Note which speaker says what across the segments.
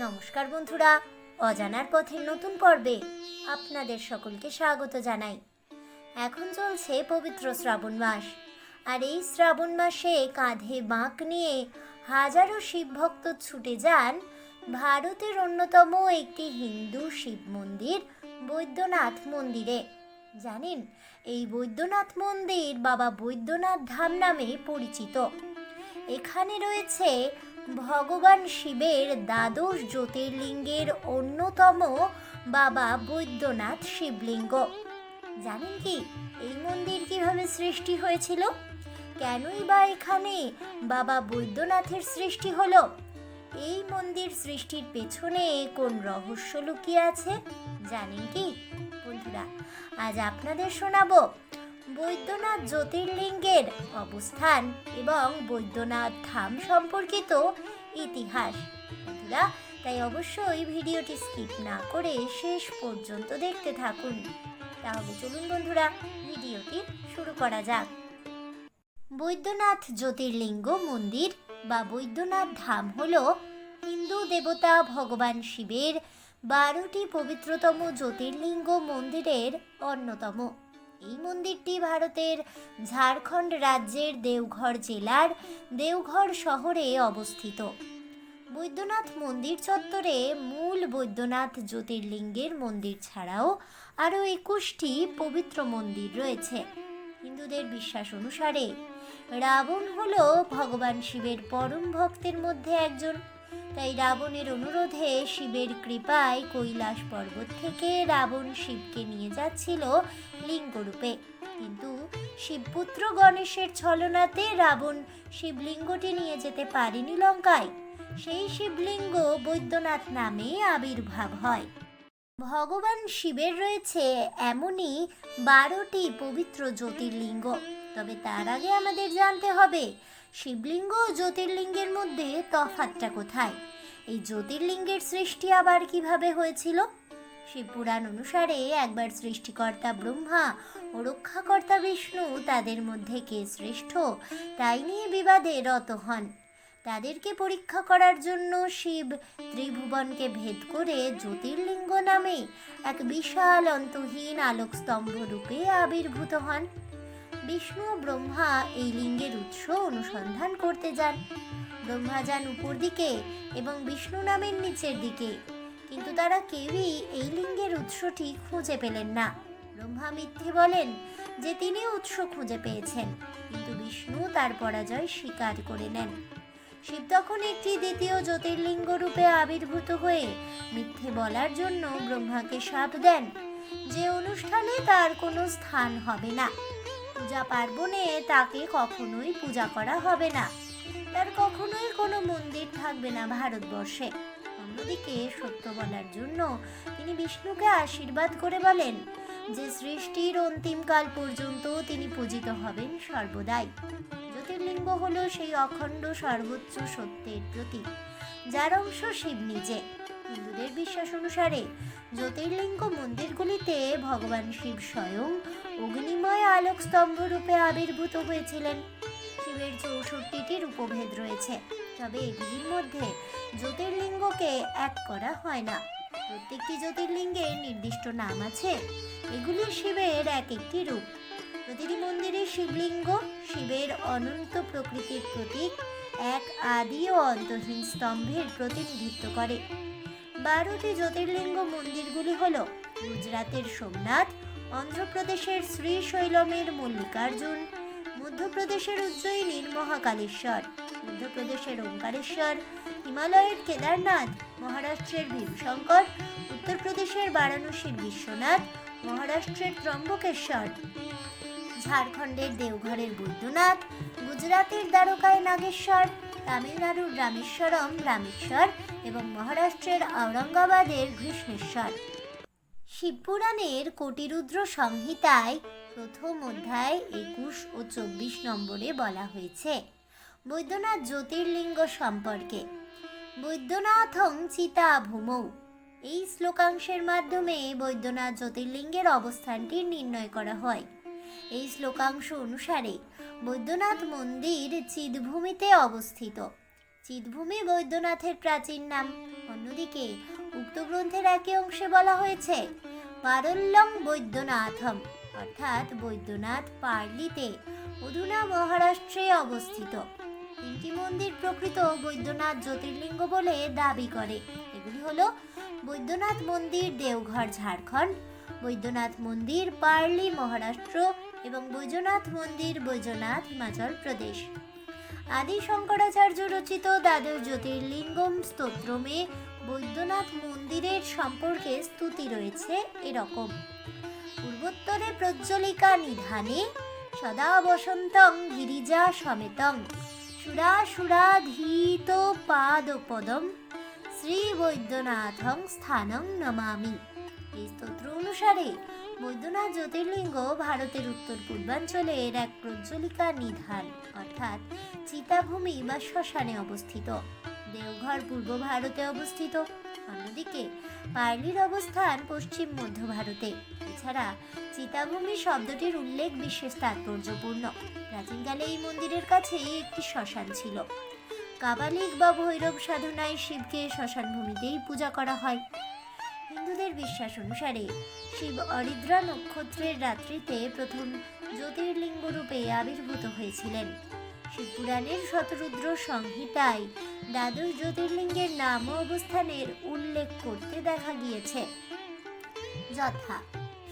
Speaker 1: নমস্কার বন্ধুরা, অজানার পথের নতুন পর্বে আপনাদের সকলকে স্বাগত জানাই। এখন চলছে পবিত্র শ্রাবণ মাস, আর এই শ্রাবণ মাসে কাঁধে বাঁক নিয়ে হাজারো শিব ভক্ত ছুটে যান ভারতের অন্যতম একটি হিন্দু শিব মন্দির, বৈদ্যনাথ মন্দিরে। জানেন, এই বৈদ্যনাথ মন্দির বাবা বৈদ্যনাথ ধাম নামে পরিচিত। এখানে রয়েছে ভগবান শিবের দ্বাদশ জ্যোতির্লিঙ্গের অন্যতম বাবা বৈদ্যনাথ শিবলিঙ্গ। জানেন কি, এই মন্দির কীভাবে সৃষ্টি হয়েছিল? কেনই বা এখানে বাবা বৈদ্যনাথের সৃষ্টি হলো? এই মন্দির সৃষ্টির পেছনে কোন রহস্য লুকিয়ে আছে? জানেন কি? বন্ধুরা, আজ আপনাদের শোনাবো বৈদ্যনাথ জ্যোতির্লিঙ্গের অবস্থান এবং বৈদ্যনাথ ধাম সম্পর্কিত ইতিহাস। বন্ধুরা, তাই অবশ্যই ভিডিওটি স্কিপ না করে শেষ পর্যন্ত দেখতে থাকুন। তাহলে চলুন বন্ধুরা, ভিডিওটি শুরু করা যাক। বৈদ্যনাথ জ্যোতির্লিঙ্গ মন্দির বা বৈদ্যনাথ ধাম হল হিন্দু দেবতা ভগবান শিবের বারোটি পবিত্রতম জ্যোতির্লিঙ্গ মন্দিরের অন্যতম। এই মন্দিরটি ভারতের ঝাড়খণ্ড রাজ্যের দেওঘর জেলার দেওঘর শহরে অবস্থিত। বৈদ্যনাথ মন্দির চত্বরে মূল বৈদ্যনাথ জ্যোতির্লিঙ্গের মন্দির ছাড়াও আরও একুশটি পবিত্র মন্দির রয়েছে। হিন্দুদের বিশ্বাস অনুসারে রাবণ হল ভগবান শিবের পরম ভক্তের মধ্যে একজন। তাই রাবণের অনুরোধে শিবের কৃপায় কৈলাস পর্বত থেকে রাবণ শিবকে নিয়ে যাচ্ছিল লিঙ্গরূপে। কিন্তু শিবপুত্র গণেশের ছলনাতে রাবণ শিবলিঙ্গটি নিয়ে যেতে পারেনি লঙ্কায়। সেই শিবলিঙ্গ বৈদ্যনাথ নামে আবির্ভাব হয়। ভগবান শিবের রয়েছে এমনই বারোটি পবিত্র জ্যোতির্লিঙ্গ। তবে তার আগে আমাদের জানতে হবে শিবলিঙ্গ ও জ্যোতির্লিঙ্গের মধ্যে তফাতটা কোথায়? এই জ্যোতির্লিঙ্গের সৃষ্টি আবার কীভাবে হয়েছিল? শিবপুরাণ অনুসারে একবার সৃষ্টিকর্তা ব্রহ্মা ও রক্ষাকর্তা বিষ্ণু তাদের মধ্যে কে শ্রেষ্ঠ, তাই নিয়ে বিবাদে রত হন। তাদেরকে পরীক্ষা করার জন্য শিব ত্রিভুবনকে ভেদ করে জ্যোতির্লিঙ্গ নামে এক বিশাল অন্তহীন আলোকস্তম্ভ রূপে আবির্ভূত হন। বিষ্ণু ও ব্রহ্মা এই লিঙ্গের উৎস অনুসন্ধান করতে যান। ব্রহ্মা যান উপর দিকে এবং বিষ্ণু নামের নিচের দিকে। কিন্তু তারা কেউই এই লিঙ্গের উৎসটি খুঁজে পেলেন না। ব্রহ্মা মিথ্যে বলেন যে তিনি উৎস খুঁজে পেয়েছেন, কিন্তু বিষ্ণু তার পরাজয় স্বীকার করে নেন। শিব তখন একটি দ্বিতীয় জ্যোতির্লিঙ্গ রূপে আবির্ভূত হয়ে মিথ্যে বলার জন্য ব্রহ্মাকে শাপ দেন, যে অনুষ্ঠানে তার কোনো স্থান হবে না। পূজা পার্বণে তাকে কখনোই পূজা করা হবে না। তার কখনোই কোনো মন্দির থাকবে না ভারতবর্ষে। অন্যদিকে সত্য বলার জন্য তিনি বিষ্ণুকে আশীর্বাদ করে বলেন যে সৃষ্টির অন্তিমকাল পর্যন্ত তিনি পূজিত হবেন সর্বদাই। জ্যোতির্লিঙ্গ হল সেই অখণ্ড সর্বোচ্চ সত্যের প্রতীক, যার অংশ শিব নিজে। হিন্দুদের বিশ্বাস অনুসারে জ্যোতির্লিঙ্গ মন্দিরগুলিতে ভগবান শিব স্বয়ং অগ্নিময় আলোক স্তম্ভ রূপে আবির্ভূত হয়েছিলেন। শিবের চৌষট্টিটি রূপভেদ রয়েছে, তবে এগুলির মধ্যে জ্যোতির্লিঙ্গকে এক করা হয় না। প্রত্যেকটি জ্যোতির্লিঙ্গের নির্দিষ্ট নাম আছে, এগুলি শিবের এক একটি রূপ। প্রতিটি মন্দিরে শিবলিঙ্গ শিবের অনন্ত প্রকৃতির প্রতীক, এক আদি ও অন্তহীন স্তম্ভের প্রতিনিধিত্ব করে। বারোটি জ্যোতির্লিঙ্গ মন্দিরগুলি হল গুজরাতের সোমনাথ অন্ধ্রপ্রদেশের শ্রীশৈলমের মল্লিকার্জুন, মধ্যপ্রদেশের উজ্জয়িনীর মহাকালেশ্বর, মধ্যপ্রদেশের ওঙ্কারেশ্বর, হিমালয়ের কেদারনাথ, মহারাষ্ট্রের ভীমশঙ্কর, উত্তরপ্রদেশের বারাণসীর বিশ্বনাথ, মহারাষ্ট্রের ত্রম্বকেশ্বর। ঝাড়খণ্ডের দেওঘরের বৈদ্যনাথ, গুজরাতের দ্বারকায় নাগেশ্বর, তামিলনাড়ুর রামেশ্বরম, রামেশ্বর এবং মহারাষ্ট্রের ঔরঙ্গাবাদের কৃষ্ণেশ্বর শিবপুরাণের কোটিরুদ্র সংহিতায় প্রথম অধ্যায় একুশ ও চব্বিশ নম্বরে বলা হয়েছে, বৈদ্যনাথ জ্যোতির্লিঙ্গ সম্পর্কে। বৈদ্যনাথং চিতা ভূমৌ এই শ্লোকাংশের মাধ্যমে বৈদ্যনাথ জ্যোতির্লিঙ্গের অবস্থানটি নির্ণয় করা হয়। এই শ্লোকাংশ অনুসারে বৈদ্যনাথ মন্দির চিদভূমিতে অবস্থিত। চিদভূমি বৈদ্যনাথের প্রাচীন নাম। অন্যদিকে উক্ত গ্রন্থের একই অংশে বলা হয়েছে পারল্যং বৈদ্যনাথম, অর্থাৎ বৈদ্যনাথ পার্লিতে অধুনা মহারাষ্ট্রে অবস্থিত। তিনটি মন্দির প্রকৃত বৈদ্যনাথ জ্যোতির্লিঙ্গ বলে দাবি করে। এগুলি হলো বৈদ্যনাথ মন্দির, দেওঘর, ঝাড়খণ্ড, বৈদ্যনাথ মন্দির, পার্লি, মহারাষ্ট্র এবং বৈদ্যনাথ মন্দির বৈদ্যনাথ হিমাচল প্রদেশ। আদি শঙ্করাচার্য রচিত দ্বাদশ জ্যোতির্লিঙ্গম স্তোত্রমে বৈদ্যনাথ মন্দিরের সম্পর্কে স্তুতি রয়েছে এরকম। পূর্বোত্তরে প্রজ্জ্বলিকা নিধানে সদা বসন্তং গিরিজা সমেতং সুরাসুরাধীত পাদপদম শ্রী বৈদ্যনাথং স্থানং নমামি। এই স্তোত্র অনুসারে বৈদ্যনাথ জ্যোতির্লিঙ্গ ভারতের উত্তর পূর্বাঞ্চলের এক প্রজ্জ্বলিকা নিধান, অর্থাৎ চিতাভূমি বা শ্মশানে অবস্থিত। দেওঘর পূর্ব ভারতে অবস্থিত। অন্যদিকে, পার্লির অবস্থান পশ্চিম মধ্য ভারতে। এছাড়া, চিতাভূমি শব্দটির উল্লেখ বিশেষ তাৎপর্যপূর্ণ। প্রাচীনকালে এই মন্দিরের কাছে একটি শ্মশান ছিল। কাবালিক বা ভৈরব সাধনায় শিবকে শ্মশান ভূমিতেই পূজা করা হয়। হিন্দুদের বিশ্বাস অনুসারে, শিব অরিদ্রা নক্ষত্রের রাত্রিতে প্রথম জ্যোতির্লিঙ্গ রূপে আবির্ভূত হয়েছিলেন। শিবপুরাণের শতরুদ্র সংহিতায় দ্বাদশ জ্যোতির্লিঙ্গের নাম অবস্থানের উল্লেখ করতে দেখা গিয়েছে। যথা,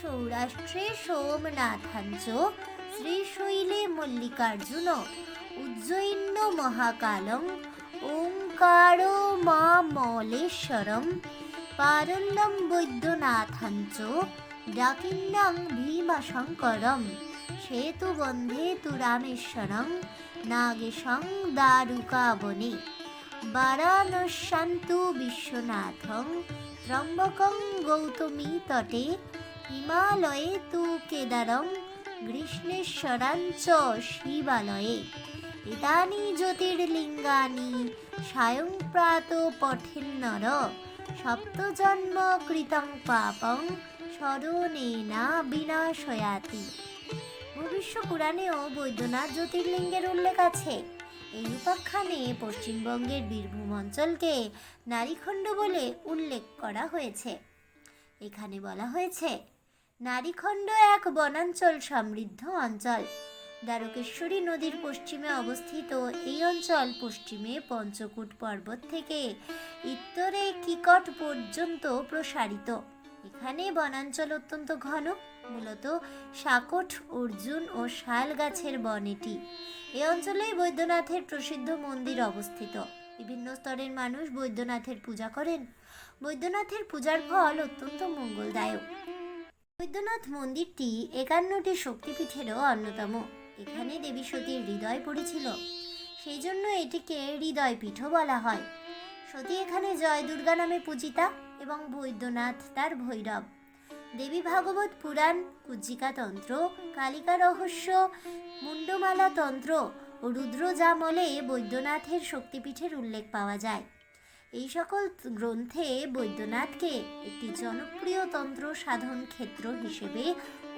Speaker 1: সৌরাষ্ট্রে সোমনাথাঞ্চ, শ্রীশৈলে মল্লিকার্জুন, উজ্জয়িন্য মহাকালং, ওঙ্কার মা মলেশ্বরম পারল্যম বৈদ্যনাথাঞ্চ, ডাকিন্নাং ভীমাশঙ্করম। সেতুবন্ধে তু রামেশ্বরং নাগেশং দারুকাবনে। বারাণস্যান্তু বিশ্বনাথং, ত্রম্বকং গৌতমী তটে, হিমালয়ে তু কেদারং গ্রীষ্ণেশ্বরাঞ্চ শিবালয়ে। এতানি জ্যোতির্লিঙ্গানি সায়ং প্রাত পঠেন্নর সপ্তজন্ম কৃতং পাপং স্মরণেনা বিনাশয়াতি। ভবিষ্য পুরাণেও বৈদ্যনাথ জ্যোতির্লিঙ্গের উল্লেখ আছে। এই উপাখ্যানে পশ্চিমবঙ্গের বীরভূম অঞ্চলকে নারীখণ্ড বলে উল্লেখ করা হয়েছে। এখানে বলা হয়েছে, নারীখণ্ড এক বনাঞ্চল সমৃদ্ধ অঞ্চল। দ্বারকেশ্বরী নদীর পশ্চিমে অবস্থিত এই অঞ্চল পশ্চিমে পঞ্চকূট পর্বত থেকে উত্তরে কিকট পর্যন্ত প্রসারিত। এখানে বনাঞ্চল অত্যন্ত ঘন। মূলত শাকট, অর্জুন ও শাল গাছের বন এটি এই অঞ্চলেই বৈদ্যনাথের প্রসিদ্ধ মন্দির অবস্থিত। বিভিন্ন স্তরের মানুষ বৈদ্যনাথের পূজা করেন। বৈদ্যনাথের পূজার ফল অত্যন্ত মঙ্গলদায়ক। বৈদ্যনাথ মন্দিরটি একান্নটি শক্তিপীঠেরও অন্যতম। এখানে দেবী সতীর হৃদয় পড়েছিল। সেই জন্য এটিকে হৃদয়পীঠও বলা হয়। সতী এখানে জয় দুর্গা নামে পূজিতা এবং বৈদ্যনাথ তার ভৈরব। দেবী ভাগবত পুরাণ, কুজ্জিকা তন্ত্র, কালিকা রহস্য মুন্ডমালা তন্ত্র ও রুদ্রজামলে বৈদ্যনাথের শক্তিপীঠের উল্লেখ পাওয়া যায়। এই সকল গ্রন্থে বৈদ্যনাথকে একটি জনপ্রিয় তন্ত্র সাধন ক্ষেত্র হিসেবে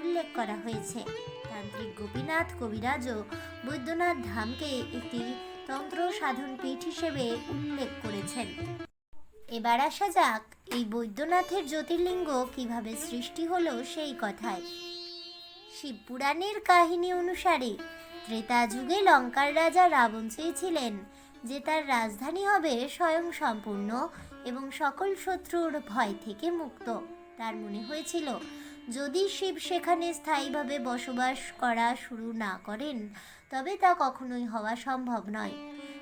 Speaker 1: উল্লেখ করা হয়েছে। তান্ত্রিক গোপীনাথ কবিরাজও বৈদ্যনাথ ধামকে একটি তন্ত্র সাধন পীঠ হিসেবে উল্লেখ করেছেন। এবার আসা যাক, এই বৈদ্যনাথের জ্যোতির্লিঙ্গ কীভাবে সৃষ্টি হলো সেই কথায়। শিবপুরাণের কাহিনী অনুসারে ত্রেতা যুগে লঙ্কার রাজা রাবণ চেয়েছিলেন যে তার রাজধানী হবে স্বয়ং সম্পূর্ণ এবং সকল শত্রুর ভয় থেকে মুক্ত। তার মনে হয়েছিল, যদি শিব সেখানে স্থায়ীভাবে বসবাস করা শুরু না করেন, তবে তা কখনোই হওয়া সম্ভব নয়।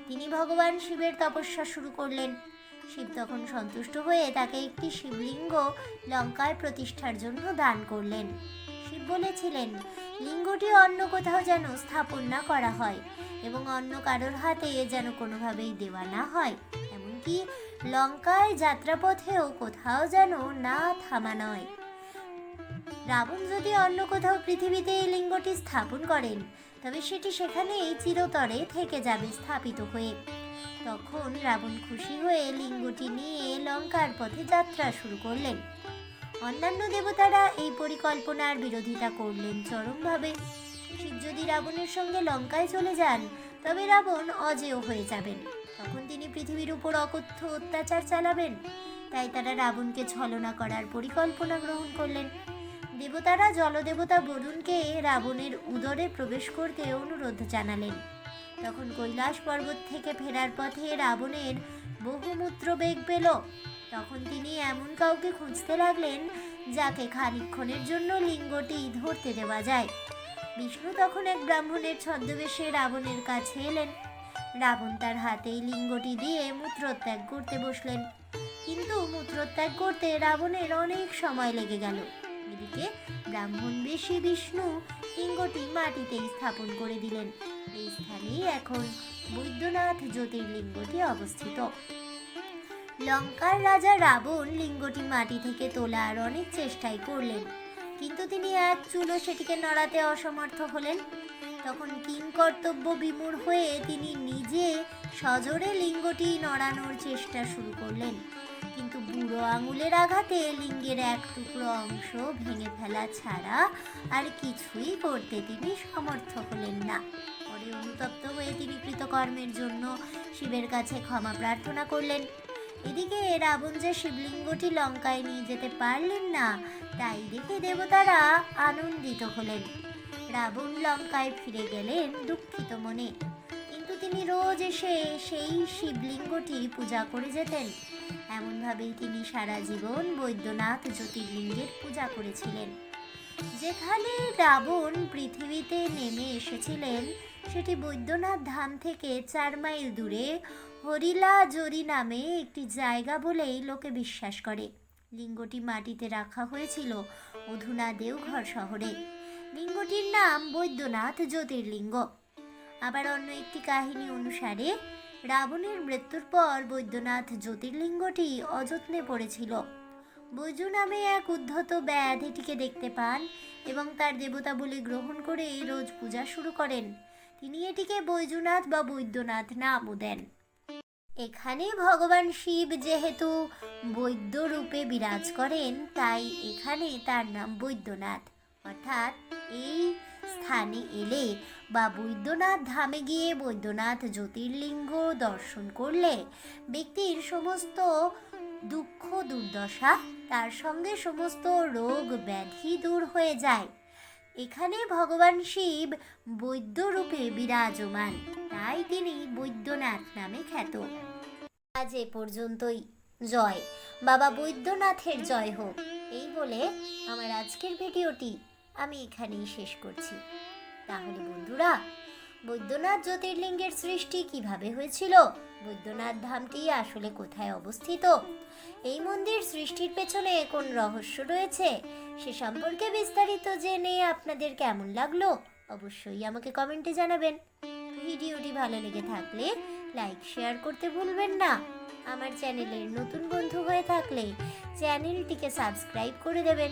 Speaker 1: তিনি ভগবান শিবের তপস্যা শুরু করলেন। শিব তখন সন্তুষ্ট হয়ে তাকে একটি শিবলিঙ্গ লঙ্কায় প্রতিষ্ঠার জন্য দান করলেন। শিব বলেছিলেন, লিঙ্গটি অন্য কোথাও যেন স্থাপন না করা হয় এবং অন্য কারোর হাতে যেন কোনোভাবেই দেওয়া না হয়। এমনকি লঙ্কায় যাত্রাপথেও কোথাও যেন না থামা নয়। রাবণ যদি অন্য কোথাও পৃথিবীতে এই লিঙ্গটি স্থাপন করেন, তবে সেটি সেখানেই চিরতরে থেকে যাবে স্থাপিত হয়ে। তখন রাবণ খুশি হয়ে লিঙ্গটি নিয়ে লঙ্কার পথে যাত্রা শুরু করলেন। অন্যান্য দেবতারা এই পরিকল্পনার বিরোধিতা করলেন চরমভাবে। শিব যদি রাবণের সঙ্গে লঙ্কায় চলে যান, তবে রাবণ অজেয় হয়ে যাবেন। তখন তিনি পৃথিবীর উপর অকথ্য অত্যাচার চালাবেন। তাই তারা রাবণকে ছলনা করার পরিকল্পনা গ্রহণ করলেন। দেবতারা জলদেবতা বরুণকে রাবণের উদরে প্রবেশ করতে অনুরোধ জানালেন। তখন কৈলাস পর্বত থেকে ফেরার পথে রাবণের বহুমূত্র বেগ পেল। তখন তিনি এমন কাউকে খুঁজতে লাগলেন, যাকে খানিক্ষণের জন্য লিঙ্গটি ধরতে দেওয়া যায়। বিষ্ণু তখন এক ব্রাহ্মণের ছদ্মবেশে রাবণের কাছে এলেন। রাবণ তার হাতেই লিঙ্গটি দিয়ে মূত্রত্যাগ করতে বসলেন। কিন্তু মূত্রত্যাগ করতে রাবণের অনেক সময় লেগে গেল। এদিকে ব্রাহ্মণ বেশি বিষ্ণু লিঙ্গটি মাটিতে স্থাপন করে দিলেন। এই স্থানেই এখন বৈদ্যনাথ জ্যোতির্লিঙ্গটি অবস্থিত। লঙ্কার রাজা রাবণ লিঙ্গটি মাটি থেকে তোলার অনেক চেষ্টাই করলেন, কিন্তু তিনি এক চুলো সেটিকে নড়াতে অসমর্থ হলেন। তখন কিং কর্তব্য বিমূর হয়ে তিনি নিজে সজোরে লিঙ্গটি নড়ানোর চেষ্টা শুরু করলেন। কিন্তু বুড়ো আঙুলের আঘাতে লিঙ্গের এক টুকরো অংশ ভেঙে ফেলা ছাড়া আর কিছুই করতে তিনি সমর্থ হলেন না। পরে অনুতপ্ত হয়ে তিনি কৃতকর্মের জন্য শিবের কাছে ক্ষমা প্রার্থনা করলেন। এদিকে রাবণ যে শিবলিঙ্গটি লঙ্কায় নিয়ে যেতে পারলেন না, তাই দেখে দেবতারা আনন্দিত হলেন। রাবণ লঙ্কায় ফিরে গেলেন দুঃখিত মনে। তিনি রোজ এসে সেই শিবলিঙ্গটি পূজা করে যেতেন। এমনভাবেই তিনি সারা জীবন বৈদ্যনাথ জ্যোতির্লিঙ্গের পূজা করেছিলেন। যেখানে রাবণ পৃথিবীতে নেমে এসেছিলেন, সেটি বৈদ্যনাথ ধাম থেকে চার মাইল দূরে হরিলা জরি নামে একটি জায়গা বলেই লোকে বিশ্বাস করে। লিঙ্গটি মাটিতে রাখা হয়েছিল অধুনা দেওঘর শহরে। লিঙ্গটির নাম বৈদ্যনাথ জ্যোতির্লিঙ্গ। আবার অন্য একটি কাহিনী অনুসারে, রাবণের মৃত্যুর পর বৈদ্যনাথ জ্যোতির্লিঙ্গটি অযত্নে পড়েছিল। বৈজু নামে এক উদ্ধত ব্যাধ এটিকে দেখতে পান এবং তার দেবতা বলে গ্রহণ করে রোজ পূজা শুরু করেন। তিনি এটিকে বৈজুনাথ বা বৈদ্যনাথ নামও দেন। এখানে ভগবান শিব যেহেতু বৈদ্য রূপে বিরাজ করেন, তাই এখানে তার নাম বৈদ্যনাথ। অর্থাৎ এই স্থানে এলে বা বৈদ্যনাথ ধামে গিয়ে বৈদ্যনাথ জ্যোতির্লিঙ্গ দর্শন করলে ব্যক্তির সমস্ত দুঃখ, দুর্দশা তার সঙ্গে সমস্ত রোগ ব্যাধি দূর হয়ে যায়। এখানে ভগবান শিব বৈদ্যরূপে বিরাজমান, তাই তিনি বৈদ্যনাথ নামে খ্যাত। আজ এ পর্যন্তই। জয়। বাবা বৈদ্যনাথের জয় হোক। এই বলে আমার আজকের ভিডিওটি। আমি এখানেই শেষ করছি। তাহলে বন্ধুরা, বৈদ্যনাথ জ্যোতির্লিঙ্গের সৃষ্টি কীভাবে হয়েছিল? বৈদ্যনাথ ধামটি আসলে কোথায় অবস্থিত? এই মন্দির সৃষ্টির পেছনে কোন রহস্য রয়েছে? সে সম্পর্কে বিস্তারিত জেনে আপনাদের কেমন লাগল, অবশ্যই আমাকে কমেন্টে জানাবেন। ভিডিওটি ভালো লেগে থাকলে লাইক, শেয়ার করতে ভুলবেন না। আমার চ্যানেলের নতুন বন্ধু হয়ে থাকলে চ্যানেলটিকে সাবস্ক্রাইব করে দেবেন।